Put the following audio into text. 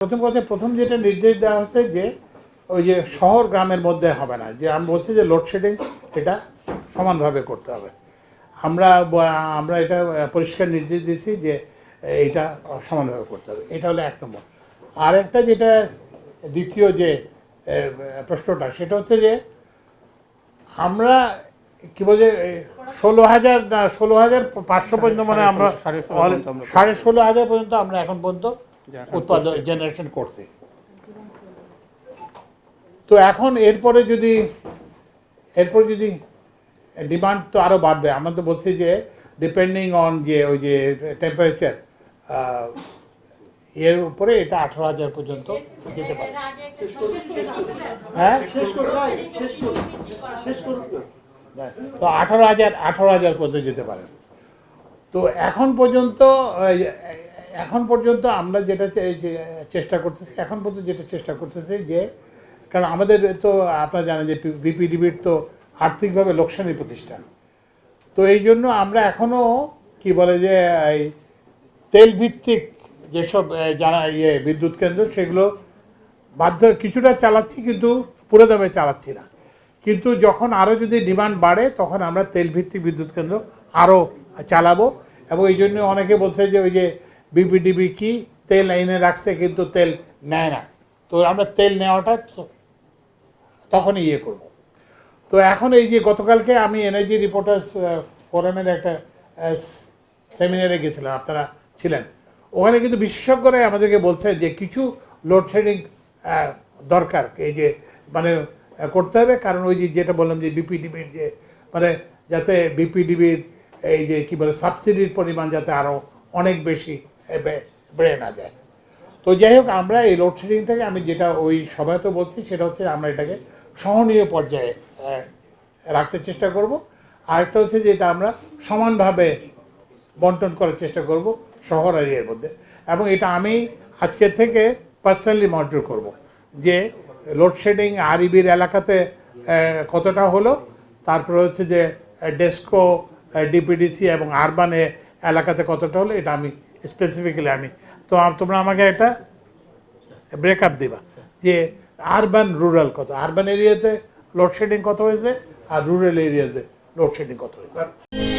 প্রথম কথা প্রথম যেটা নির্দেশ দেওয়া হচ্ছে যে ওই যে শহর গ্রামের মধ্যে হবে না যে আমি বলছি যে লোডশেডিং এটা সমানভাবে করতে হবে। আমরা আমরা এটা পরিষ্কার নির্দেশ দিয়েছি যে এটা সমানভাবে করতে হবে। এটা হলো এক নম্বর। আর একটা যেটা দ্বিতীয় যে প্রশ্নটা সেটা হচ্ছে যে আমরা কি বলে ষোলো হাজার না ষোলো হাজার পাঁচশো পর্যন্ত মানে আমরা সাড়ে ষোলো আমরা সাড়ে ষোলো হাজার পর্যন্ত আমরা এখন পর্যন্ত উৎপাদন জেনারেশন করছি। তো এখন এরপরে যদি এরপর যদি ডিমান্ড তো আরও বাড়বে আমরা তো বলছি যে ডিপেন্ডিং অন যে ওই যে টেম্পারেচার এর উপরে এটা আঠারো হাজার পর্যন্ত যেতে পারে। হ্যাঁ? তো আঠারো হাজার আঠারো হাজার পর্যন্ত যেতে পারে। তো এখন পর্যন্ত এখন পর্যন্ত আমরা যেটা চেষ্টা করতেছি, এখন পর্যন্ত যেটা চেষ্টা করতেছি যে, কারণ আমাদের তো আপনারা জানেন যে বিপিডিবির তো আর্থিকভাবে লোকসানি প্রতিষ্ঠান। তো এই জন্য আমরা এখনও কি বলে যে, এই তেল ভিত্তিক যেসব যারা ইয়ে বিদ্যুৎ কেন্দ্র, সেগুলো বাধ্য, কিছুটা চালাচ্ছি কিন্তু পুরো দামে চালাচ্ছি না। কিন্তু যখন আরও যদি ডিমান্ড বাড়ে, তখন আমরা তেল ভিত্তিক বিদ্যুৎ কেন্দ্র আরও চালাবো। এবং এই জন্য অনেকে বলছে যে ওই যে বিপিডিবি কি? তেল এনে রাখছে কিন্তু তেল নেয় না। তো আমরা তেল নেওয়াটা তখনই ইয়ে করব। তো এখন এই যে গতকালকে আমি এনার্জি রিপোর্টার্স ফোরামের একটা সেমিনারে গেছিলাম, আপনারা ছিলেন। ওখানে কিন্তু বিশেষজ্ঞরাই আমাদেরকে বলছেন যে কিছু লোডশেডিং দরকার। এই যে মানে করতে হবে। কারণ ওই যে যেটা বললাম যে বিপিডিবির যে মানে যাতে বিপিডিবির এই যে কী বলে সাবসিডির পরিমাণ যাতে আরও অনেক বেশি বেড়ে না যায়। তো যাই হোক আমরা এই লোডশেডিংটাকে আমি যেটা ওই সভায় তো বলছি, সেটা হচ্ছে আমরা এটাকে সহনীয় পর্যায়ে রাখতে চেষ্টা করব। আরেকটা হচ্ছে যে, এটা আমরা সমানভাবে বন্টন করার চেষ্টা করব শহর আর এরিয়ার মধ্যে। এবং এটা আমি আজকের থেকে পার্সোনালি মনিটর করব যে লোডশেডিং আরইবির এলাকাতে কতটা হলো। তারপরে হচ্ছে যে ডেস্কো ডিপিডিসি এবং আরবান এলাকাতে কতটা হলো, এটা আমি স্পেসিফিক্যালি আমি। তো তোমরা আমাকে একটা ব্রেক আপ দিবা যে আরবান রুরাল কত? আরবান এরিয়াতে লোডশেডিং কত হয়েছে? আর রুরাল এরিয়াতে লোডশেডিং কত হয়েছে?